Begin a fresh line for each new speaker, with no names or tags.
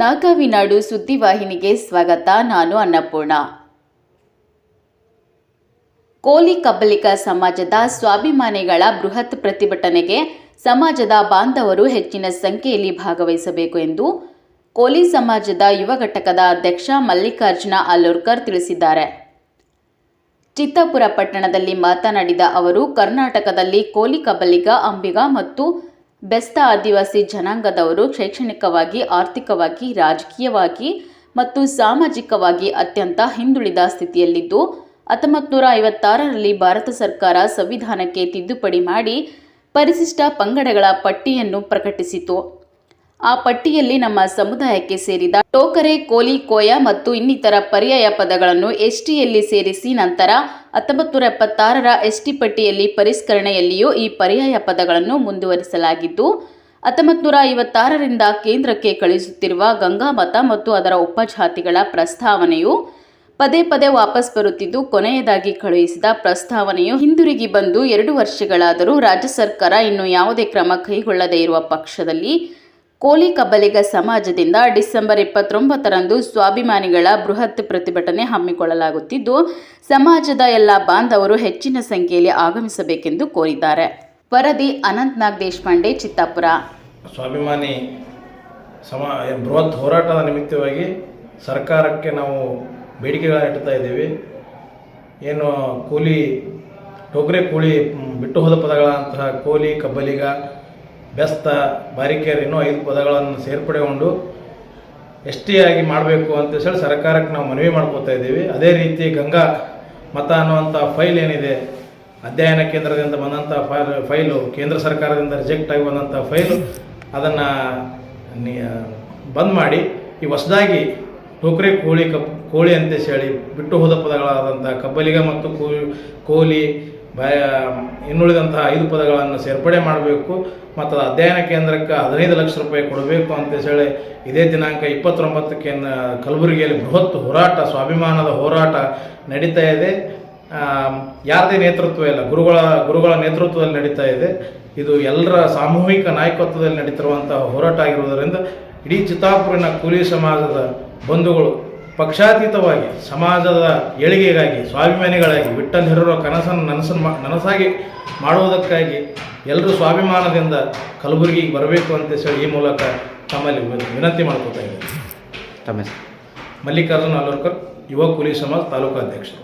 ನಾಗಾವಿನಾಡು ಸುದ್ದಿವಾಹಿನಿಗೆ ಸ್ವಾಗತ, ನಾನು ಅನ್ನಪೂರ್ಣ. ಕೋಲಿ ಕಬ್ಬಲಿಗ ಸಮಾಜದ ಸ್ವಾಭಿಮಾನಿಗಳ ಬೃಹತ್ ಪ್ರತಿಭಟನೆಗೆ ಸಮಾಜದ ಬಾಂಧವರು ಹೆಚ್ಚಿನ ಸಂಖ್ಯೆಯಲ್ಲಿ ಭಾಗವಹಿಸಬೇಕು ಎಂದು ಕೋಲಿ ಸಮಾಜದ ಯುವ ಘಟಕದ ಅಧ್ಯಕ್ಷ ಮಲ್ಲಿಕಾರ್ಜುನ ಅಲ್ಲೂರ್ಕರ್ ತಿಳಿಸಿದ್ದಾರೆ. ಚಿತ್ತಾಪುರ ಪಟ್ಟಣದಲ್ಲಿ ಮಾತನಾಡಿದ ಅವರು, ಕರ್ನಾಟಕದಲ್ಲಿ ಕೋಲಿ ಕಬ್ಬಲಿಗ ಅಂಬಿಗ ಮತ್ತು ಬೆಸ್ತ ಆದಿವಾಸಿ ಜನಾಂಗದವರು ಶೈಕ್ಷಣಿಕವಾಗಿ, ಆರ್ಥಿಕವಾಗಿ, ರಾಜಕೀಯವಾಗಿ ಮತ್ತು ಸಾಮಾಜಿಕವಾಗಿ ಅತ್ಯಂತ ಹಿಂದುಳಿದ ಸ್ಥಿತಿಯಲ್ಲಿದ್ದು ಹತ್ತೊಂಬತ್ತು ನೂರ ಐವತ್ತಾರರಲ್ಲಿ ಭಾರತ ಸರ್ಕಾರ ಸಂವಿಧಾನಕ್ಕೆ ತಿದ್ದುಪಡಿ ಮಾಡಿ ಪರಿಶಿಷ್ಟ ಪಂಗಡಗಳ ಪಟ್ಟಿಯನ್ನು ಪ್ರಕಟಿಸಿತು. ಆ ಪಟ್ಟಿಯಲ್ಲಿ ನಮ್ಮ ಸಮುದಾಯಕ್ಕೆ ಸೇರಿದ ಟೋಕರೆ, ಕೋಲಿ, ಕೋಯ ಮತ್ತು ಇನ್ನಿತರ ಪರ್ಯಾಯ ಪದಗಳನ್ನು ಎಸ್ಟಿಯಲ್ಲಿ ಸೇರಿಸಿ ನಂತರ ಹತ್ತೊಂಬತ್ತು ನೂರ ಎಪ್ಪತ್ತಾರರ ಎಸ್ಟಿ ಪಟ್ಟಿಯಲ್ಲಿ ಪರಿಷ್ಕರಣೆಯಲ್ಲಿಯೂ ಈ ಪರ್ಯಾಯ ಪದಗಳನ್ನು ಮುಂದುವರಿಸಲಾಗಿದ್ದು ಹತ್ತೊಂಬತ್ತು ನೂರ ಐವತ್ತಾರರಿಂದ ಕೇಂದ್ರಕ್ಕೆ ಕಳುಹಿಸುತ್ತಿರುವ ಗಂಗಾಮತ ಮತ್ತು ಅದರ ಉಪಜಾತಿಗಳ ಪ್ರಸ್ತಾವನೆಯು ಪದೇ ಪದೇ ವಾಪಸ್ ಬರುತ್ತಿದ್ದು, ಕೊನೆಯದಾಗಿ ಕಳುಹಿಸಿದ ಪ್ರಸ್ತಾವನೆಯು ಹಿಂದಿರುಗಿ ಬಂದು ಎರಡು ವರ್ಷಗಳಾದರೂ ರಾಜ್ಯ ಸರ್ಕಾರ ಇನ್ನು ಯಾವುದೇ ಕ್ರಮ ಕೈಗೊಳ್ಳದೇ ಇರುವ ಪಕ್ಷದಲ್ಲಿ ಕೋಲಿ ಕಬ್ಬಲಿಗ ಸಮಾಜದಿಂದ ಡಿಸೆಂಬರ್ ಇಪ್ಪತ್ತೊಂಬತ್ತರಂದು ಸ್ವಾಭಿಮಾನಿಗಳ ಬೃಹತ್ ಪ್ರತಿಭಟನೆ ಹಮ್ಮಿಕೊಳ್ಳಲಾಗುತ್ತಿದ್ದು, ಸಮಾಜದ ಎಲ್ಲ ಬಾಂಧವರು ಹೆಚ್ಚಿನ ಸಂಖ್ಯೆಯಲ್ಲಿ ಆಗಮಿಸಬೇಕೆಂದು ಕೋರಿದ್ದಾರೆ. ವರದಿ ಅನಂತ್ನಾಗ್ ದೇಶಪಾಂಡೆ, ಚಿತ್ತಾಪುರ.
ಸ್ವಾಭಿಮಾನಿ ಸಮಾ, ಬೃಹತ್ ಹೋರಾಟದ ನಿಮಿತ್ತವಾಗಿ ಸರ್ಕಾರಕ್ಕೆ ನಾವು ಬೇಡಿಕೆಗಳನ್ನು ಇಡ್ತಾ ಇದ್ದೀವಿ. ಏನು ಕೂಲಿ ಟೋಗ್ರೆ ಕೂಲಿ ಬಿಟ್ಟು ಹೋದ ಪದಗಳಂತಹ ಕೋಲಿ ಕಬ್ಬಲಿಗ ಬೆಸ್ತ ಬಾರಿಕೇರ್ ಇನ್ನೂ ಐದು ಪದಗಳನ್ನು ಸೇರ್ಪಡೆಗೊಂಡು ಎಸ್ ಟಿ ಆಗಿ ಮಾಡಬೇಕು ಅಂತ ಹೇಳಿ ಸರ್ಕಾರಕ್ಕೆ ನಾವು ಮನವಿ ಮಾಡ್ಕೋತಾ ಇದ್ದೀವಿ. ಅದೇ ರೀತಿ ಗಂಗಾ ಮತ ಅನ್ನುವಂಥ ಫೈಲ್ ಏನಿದೆ, ಅಧ್ಯಯನ ಕೇಂದ್ರದಿಂದ ಬಂದಂಥ ಫೈಲ್, ಫೈಲು, ಕೇಂದ್ರ ಸರ್ಕಾರದಿಂದ ರಿಜೆಕ್ಟ್ ಆಗಿ ಬಂದಂಥ ಫೈಲು, ಅದನ್ನು ಬಂದ್ ಮಾಡಿ, ಈ ಹೊಸದಾಗಿ ಟೋಕ್ರೆ ಕೋಳಿ ಕಪ್, ಕೋಳಿ ಅಂತ ಹೇಳಿ ಬಿಟ್ಟು ಹೋದ ಪದಗಳಾದಂಥ ಕಬ್ಬಲಿಗ ಮತ್ತು ಕೋಲಿ ಬಯ ಇನ್ನುಳಿದಂತಹ ಐದು ಪದಗಳನ್ನು ಸೇರ್ಪಡೆ ಮಾಡಬೇಕು ಮತ್ತು ಅಧ್ಯಯನ ಕೇಂದ್ರಕ್ಕೆ ಹದಿನೈದು ಲಕ್ಷ ರೂಪಾಯಿ ಕೊಡಬೇಕು ಅಂತ ಹೇಳಿ ಇದೇ ದಿನಾಂಕ ಇಪ್ಪತ್ತೊಂಬತ್ತಕ್ಕೆ ಕಲಬುರಗಿಯಲ್ಲಿ ಬೃಹತ್ ಹೋರಾಟ, ಸ್ವಾಭಿಮಾನದ ಹೋರಾಟ ನಡೀತಾ ಇದೆ. ಯಾರದೇ ನೇತೃತ್ವ ಇಲ್ಲ, ಗುರುಗಳ ಗುರುಗಳ ನೇತೃತ್ವದಲ್ಲಿ ನಡೀತಾ ಇದೆ. ಇದು ಎಲ್ಲರ ಸಾಮೂಹಿಕ ನಾಯಕತ್ವದಲ್ಲಿ ನಡೀತಿರುವಂತಹ ಹೋರಾಟ ಆಗಿರುವುದರಿಂದ ಇಡೀ ಚಿತ್ತಾಪುರಿನ ಕೂಲಿ ಸಮಾಜದ ಬಂಧುಗಳು ಪಕ್ಷಾತೀತವಾಗಿ ಸಮಾಜದ ಏಳಿಗೆಗಾಗಿ ಸ್ವಾಭಿಮಾನಿಗಳಾಗಿ ಬಿಟ್ಟಲ್ಲಿ ಹೆರೂರ ಕನಸನ್ನು ನನಸನ್ನು ನನಸಾಗಿ ಮಾಡುವುದಕ್ಕಾಗಿ ಎಲ್ಲರೂ ಸ್ವಾಭಿಮಾನದಿಂದ ಕಲಬುರಗಿಗೆ ಬರಬೇಕು ಅಂತ ಹೇಳಿ ಈ ಮೂಲಕ ತಮ್ಮಲ್ಲಿ ವಿನಂತಿ ಮಾಡ್ಕೋತಾ ಇದ್ದೀನಿ.
ತಮ್ಮ
ಮಲ್ಲಿಕಾರ್ಜುನ್ ಅಲೋರ್ಕರ್ ಯುವ ಕೂಲಿ ಸಮಾಜ ತಾಲೂಕು ಅಧ್ಯಕ್ಷರು